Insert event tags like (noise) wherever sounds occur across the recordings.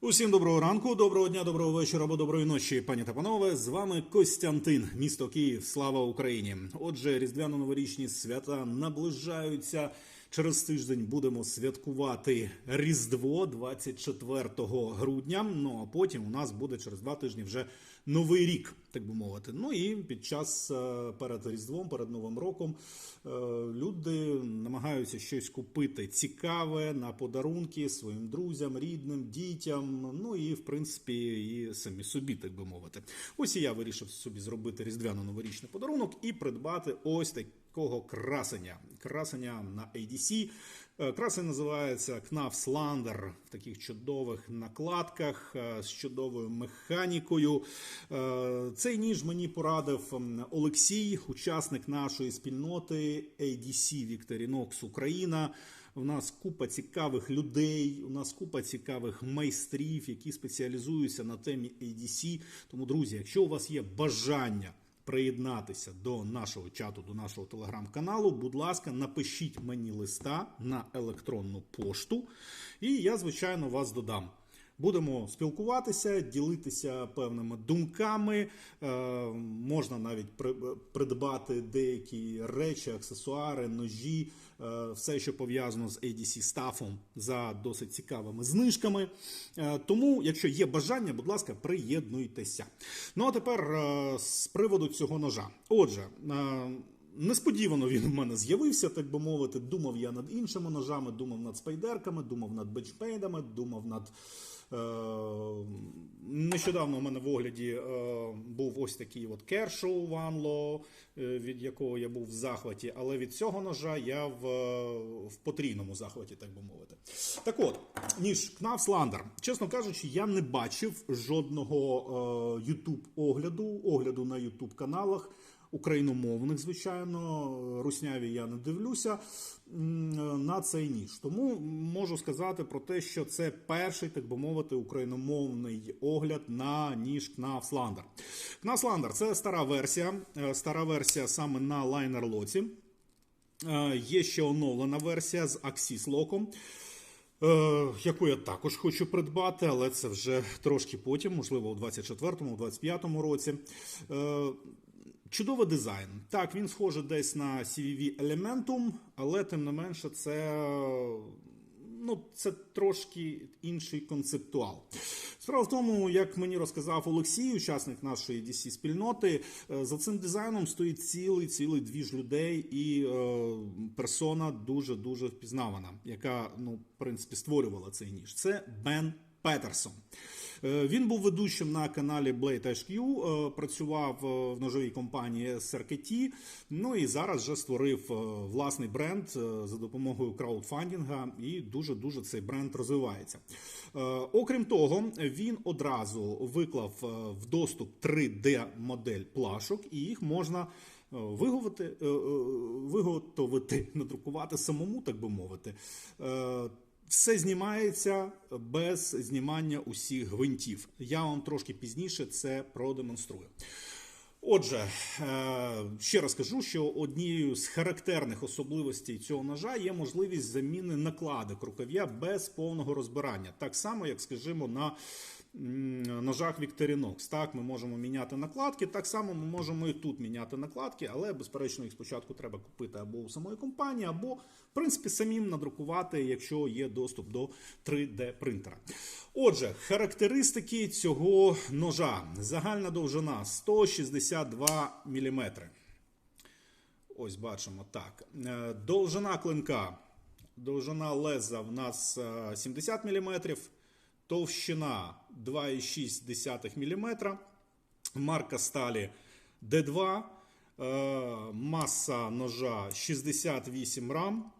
Усім доброго ранку, доброго дня, доброго вечора або доброї ночі, пані та панове. З вами Костянтин, місто Київ. Слава Україні! Отже, різдвяно-новорічні свята наближаються. Через тиждень будемо святкувати Різдво 24 грудня. Ну а потім у нас буде через два тижні вже новий рік, так би мовити. Ну і під час е, перед Різдвом, перед Новим роком е, люди намагаються щось купити цікаве на подарунки своїм друзям, рідним, дітям. Ну і в принципі і самі собі, так би мовити. Ось і я вирішив собі зробити різдвяно-новорічний подарунок і придбати ось такий такого красення. Красення на ADC. Е, Красень називається Knauf Lander в таких чудових накладках е, з чудовою механікою. Е, Цей ніж мені порадив Олексій, учасник нашої спільноти ADC Victorinox Україна. У нас купа цікавих людей, у нас купа цікавих майстрів, які спеціалізуються на темі ADC. Тому, друзі, якщо у вас є бажання приєднатися до нашого чату, до нашого телеграм-каналу, будь ласка, напишіть мені листа на електронну пошту, і я, звичайно, вас додам. Будемо спілкуватися, ділитися певними думками. Е, можна навіть при- придбати деякі речі, аксесуари, ножі, е, все, що пов'язано з ADC стафом за досить цікавими знижками. Е, тому, якщо є бажання, будь ласка, приєднуйтеся. Ну а тепер з приводу цього ножа. Отже. Несподівано він у мене з'явився, так би мовити. Думав я над іншими ножами, думав над спайдерками, думав над бенчмейдами, думав над. Е, нещодавно у мене в огляді е, був ось такий от One Law, е, від якого я був в захваті, але від цього ножа я в, в потрійному захваті, так би мовити. Так от, ніж Lander. Чесно кажучи, я не бачив жодного YouTube огляду, огляду на YouTube каналах україномовних, звичайно, русняві я не дивлюся на цей ніж. Тому можу сказати про те, що це перший, так би мовити, україномовний огляд на ніж. Knauf Lander – це стара версія, е, стара версія саме на лайнер-лоці. Е, Є ще оновлена версія з Axis локом. Е, яку я також хочу придбати, але це вже трошки потім, можливо, у 24-му, у 25-му році. Чудовий дизайн. Так, він схожий десь на CVV Elementum, але тим не менше, це, ну, це трошки інший концептуал. Справа в тому, як мені розказав Олексій, учасник нашої DC спільноти, е, за цим дизайном стоїть цілий цілий двіж людей і е, персона дуже дуже впізнавана, яка ну, в принципі створювала цей ніж. Це Бен Петерсон. Е, Він був ведучим на каналі Blade HQ, е, працював е, в ножовій компанії SRKT, ну і зараз вже створив власний бренд за допомогою краудфандінга, і дуже-дуже цей бренд розвивається. Окрім того, він одразу виклав в доступ 3D-модель плашок, і їх можна виготовити, виготовити, (laughs) надрукувати самому, так би мовити. Все знімається без знімання усіх гвинтів. Я вам трошки пізніше це продемонструю. Отже, е, ще раз кажу, що однією з характерних особливостей цього ножа є можливість заміни накладок рукав'я без повного розбирання. Так само, як, скажімо, на ножах Victorinox. Так, ми можемо міняти накладки, так само ми можемо і тут міняти накладки, але, безперечно, їх спочатку треба купити або у самої компанії, або, в принципі, самим надрукувати, якщо є доступ до 3D принтера. Отже, характеристики цього ножа. Загальна довжина 162 мм. Ось бачимо так. Е, Довжина клинка. Довжина леза в нас е, 70 мм, товщина 2,6 мм, марка сталі D2, е, маса ножа 68 рам.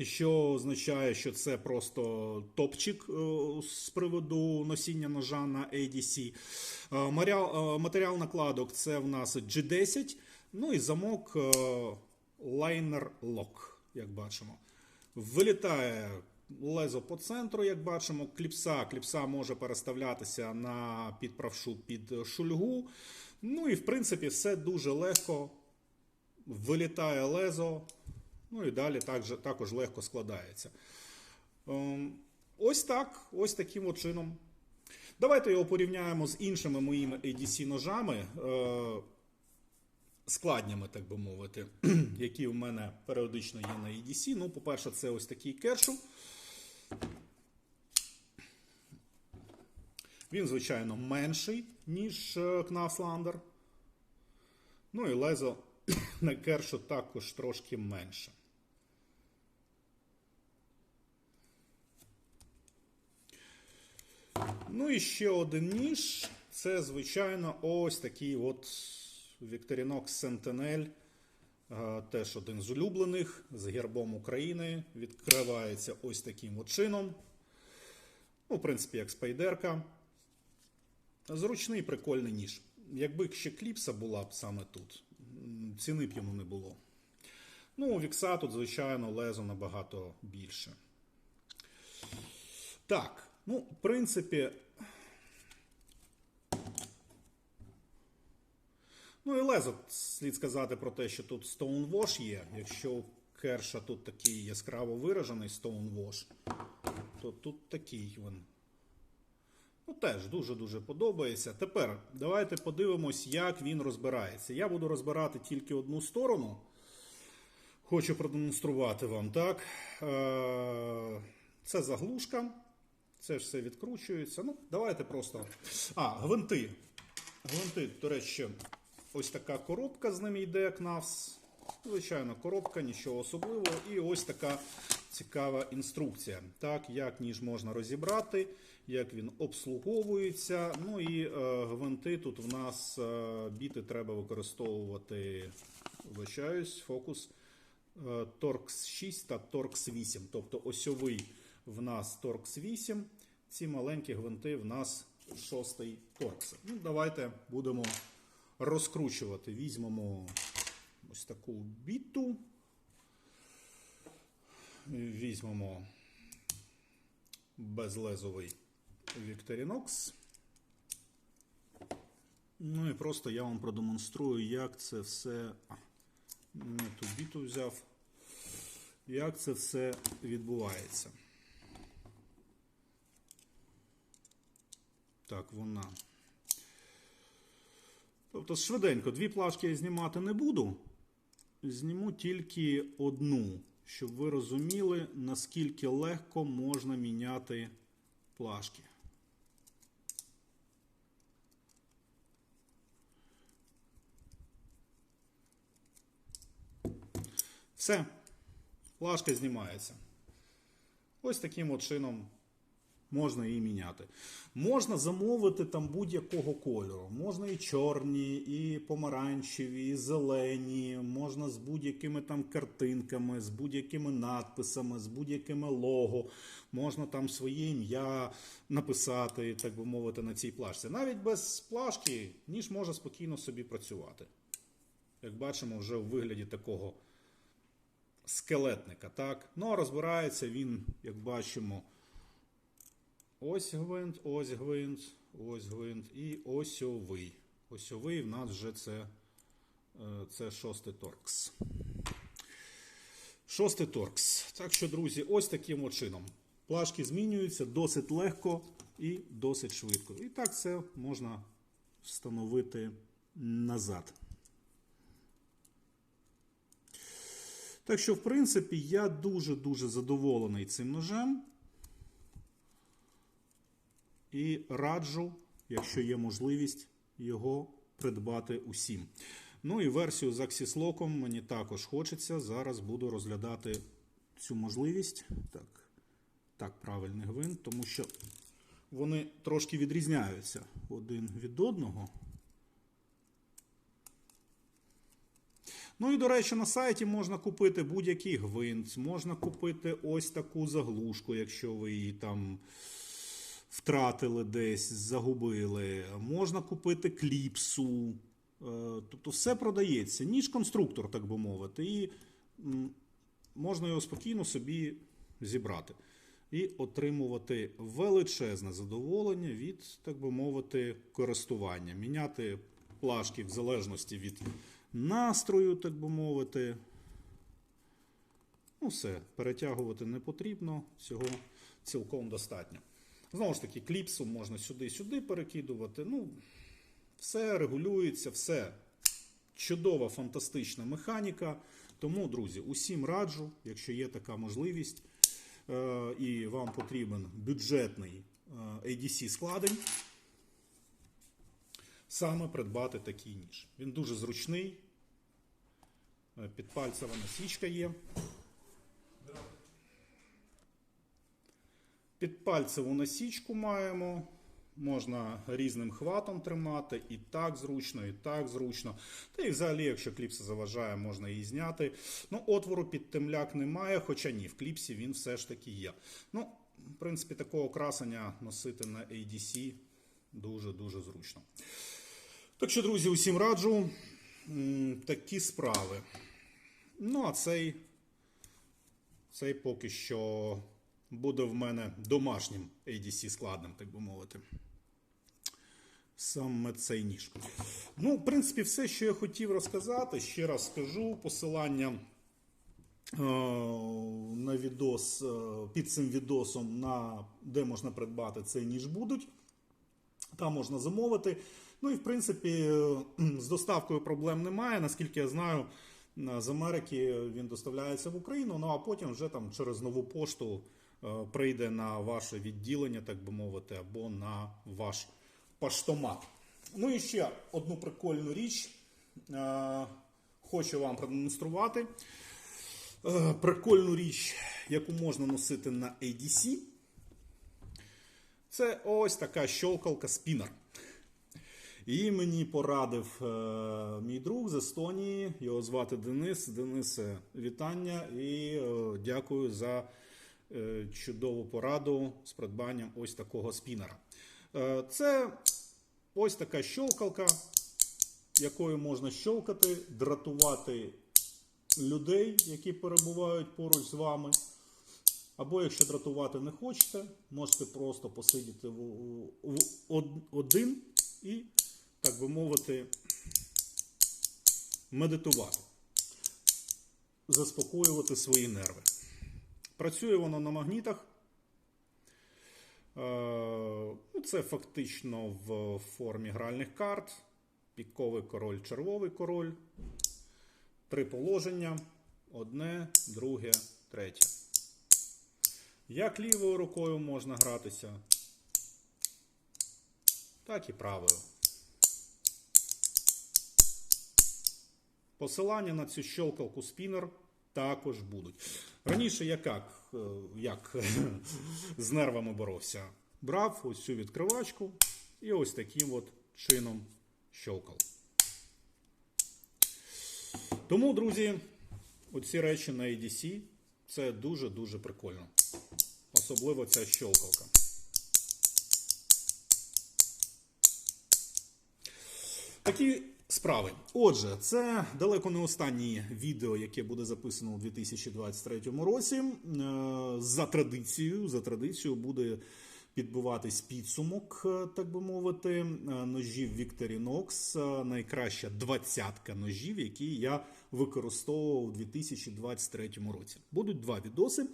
Що означає, що це просто топчик е, з приводу носіння ножа на ADC. Е, Матеріал, накладок це в нас G10, ну і замок Liner Lock, як бачимо. Вилітає лезо по центру, як бачимо, кліпса. Кліпса може переставлятися на підправшу під шульгу. Ну і в принципі все дуже легко. Вилітає лезо. Ну і далі також, також легко складається. Ем, ось так, ось таким от чином. Давайте його порівняємо з іншими моїми ADC ножами, е, складнями, так би мовити, (clears throat) які у мене періодично є на ADC. Ну, по-перше, це ось такий кершу. Він, звичайно, менший, ніж е, Кнафландер. Ну і лезо (coughs) на кершу також трошки менше. Ну і ще один ніж. Це, звичайно, ось такий от Victorinox Sentinel. Е, Теж один з улюблених з гербом України. Відкривається ось таким от чином. Ну, в принципі, як спайдерка. Зручний прикольний ніж. Якби ще кліпса була б саме тут, ціни б йому не було. Ну, у Вікса тут, звичайно, лезо набагато більше. Так, ну, в принципі. Ну і лезо, слід сказати про те, що тут Stonewash є. Якщо у Керша тут такий яскраво виражений Stonewash, то тут такий він. Ну, теж дуже-дуже подобається. Тепер давайте подивимось, як він розбирається. Я буду розбирати тільки одну сторону. Хочу продемонструвати вам, так. Е, Це заглушка. Це все відкручується. Ну, давайте просто. А, гвинти. Гвинти, до речі, ось така коробка з ними йде КНАВС. Звичайно, коробка, нічого особливого. І ось така цікава інструкція. Так, як ніж можна розібрати, як він обслуговується. Ну і е, гвинти тут в нас е, біти треба використовувати, вибачаюсь, фокус е, Torx 6 та Torx 8. Тобто осьовий в нас Torx 8, ці маленькі гвинти в нас шостий Torx. Ну, давайте будемо розкручувати. Візьмемо ось таку біту. Візьмемо безлезовий Victorinox. Ну і просто я вам продемонструю, як це все. Не ту біту взяв. Як це все відбувається. Так, вона. Тобто, швиденько, дві плашки я знімати не буду. Зніму тільки одну, щоб ви розуміли, наскільки легко можна міняти плашки. Все, плашка знімається. Ось таким от чином можна її міняти. Можна замовити там будь-якого кольору. Можна і чорні, і помаранчеві, і зелені, можна з будь-якими там картинками, з будь-якими надписами, з будь-якими лого. Можна там своє ім'я написати, так би мовити, на цій плашці. Навіть без плашки ніж може спокійно собі працювати. Як бачимо, вже у вигляді такого скелетника. Так? Ну а розбирається він, як бачимо, ось гвинт, ось гвинт, ось гвинт і осьовий. Осьовий в нас вже це, е, це шостий торкс. Шостий торкс. Так що, друзі, ось таким чином. Плашки змінюються досить легко і досить швидко. І так це можна встановити назад. Так що, в принципі, я дуже-дуже задоволений цим ножем. І раджу, якщо є можливість, його придбати усім. Ну і версію з Axis мені також хочеться. Зараз буду розглядати цю можливість. Так, так, правильний гвинт, тому що вони трошки відрізняються один від одного. Ну і, до речі, на сайті можна купити будь-який гвинт, можна купити ось таку заглушку, якщо ви її там втратили десь, загубили. Можна купити кліпсу. Е, Тобто все продається. Ніж конструктор, так би мовити. І можна його спокійно собі зібрати. І отримувати величезне задоволення від, так би мовити, користування. Міняти плашки в залежності від настрою, так би мовити. Ну, все, перетягувати не потрібно. Цього цілком достатньо. Знову ж таки, кліпсу можна сюди-сюди перекидувати. Ну, все регулюється, все чудова, фантастична механіка. Тому, друзі, усім раджу, якщо є така можливість, е, і вам потрібен бюджетний е, ADC складень, саме придбати такий ніж. Він дуже зручний. Е, Підпальцева насічка є. Підпальцеву насічку маємо. Можна різним хватом тримати, і так зручно, і так зручно. Та і взагалі, якщо кліпса заважає, можна її зняти. Ну, отвору під темляк немає, хоча ні, в кліпсі він все ж таки є. Ну, в принципі, такого красення носити на ADC дуже-дуже зручно. Так що, друзі, усім раджу такі справи. Ну, а цей, цей поки що буде в мене домашнім ADC складним, так би мовити. Саме цей ніж. Ну, в принципі, все, що я хотів розказати, ще раз скажу. Посилання е, на відос е, під цим відосом, на де можна придбати цей ніж будуть. Там можна замовити. Ну і в принципі, е, з доставкою проблем немає. Наскільки я знаю, е, з Америки він доставляється в Україну, ну а потім вже там через нову пошту прийде на ваше відділення, так би мовити, або на ваш поштомат. Ну і ще одну прикольну річ е, хочу вам продемонструвати. Е, Прикольну річ, яку можна носити на ADC. Це ось така щолкалка спінер. Її мені порадив е, мій друг з Естонії. Його звати Денис. Денисе, вітання і е, дякую за е, чудову пораду з придбанням ось такого спінера. Е, це ось така щолкалка, якою можна щолкати, дратувати людей, які перебувають поруч з вами. Або якщо дратувати не хочете, можете просто посидіти в, в од- один і, так би мовити, медитувати, заспокоювати свої нерви. Працює воно на магнітах. Е, ну, Це фактично в формі гральних карт. Піковий король, червовий король. Три положення. Одне, друге, третє. Як лівою рукою можна гратися, так і правою. Посилання на цю щелкалку спінер також будуть. Раніше я як, е, як з нервами боровся? Брав ось цю відкривачку і ось таким от чином щелкав. Тому, друзі, оці речі на ADC це дуже-дуже прикольно. Особливо ця щелкалка. Такі справи. Отже, це далеко не останнє відео, яке буде записано у 2023 році. Е, За традицією, за традицією буде підбиватись підсумок, е, так би мовити, е, ножів е, найкраща двадцятка ножів, які я використовував у 2023 році. Будуть два відоси.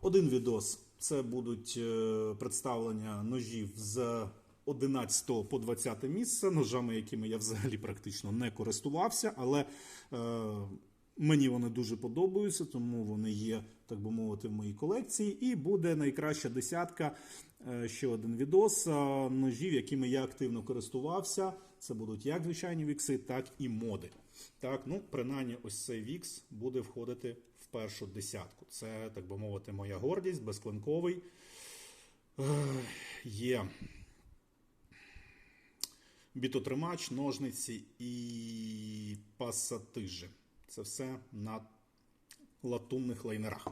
Один відос це будуть представлення ножів з 11 по 20 місце, ножами, якими я взагалі практично не користувався, але е, мені вони дуже подобаються, тому вони є, так би мовити, в моїй колекції. І буде найкраща десятка. е, Ще один відос е, ножів, якими я активно користувався. Це будуть як звичайні вікси, так і моди. Так, ну, принаймні, ось цей вікс буде входити в першу десятку. Це, так би мовити, моя гордість, безклинковий. Е, Є бітотримач, ножниці і пасатижі. Це все на латунних лайнерах.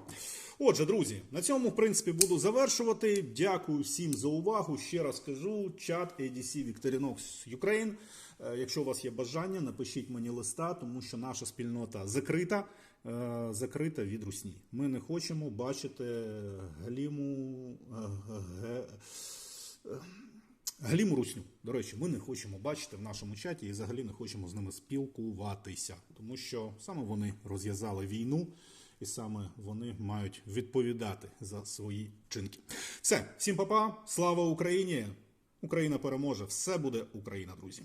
Отже, друзі, на цьому, в принципі, буду завершувати. Дякую всім за увагу. Ще раз кажу: чат ADC Victorinox Ukraine. Е, Якщо у вас є бажання, напишіть мені листа, тому що наша спільнота закрита, е, закрита від русні. Ми не хочемо бачити гліму. Глім русню, до речі, ми не хочемо бачити в нашому чаті і взагалі не хочемо з ними спілкуватися, тому що саме вони розв'язали війну, і саме вони мають відповідати за свої чинки. Все, всім, папа, слава Україні! Україна переможе! Все буде Україна, друзі.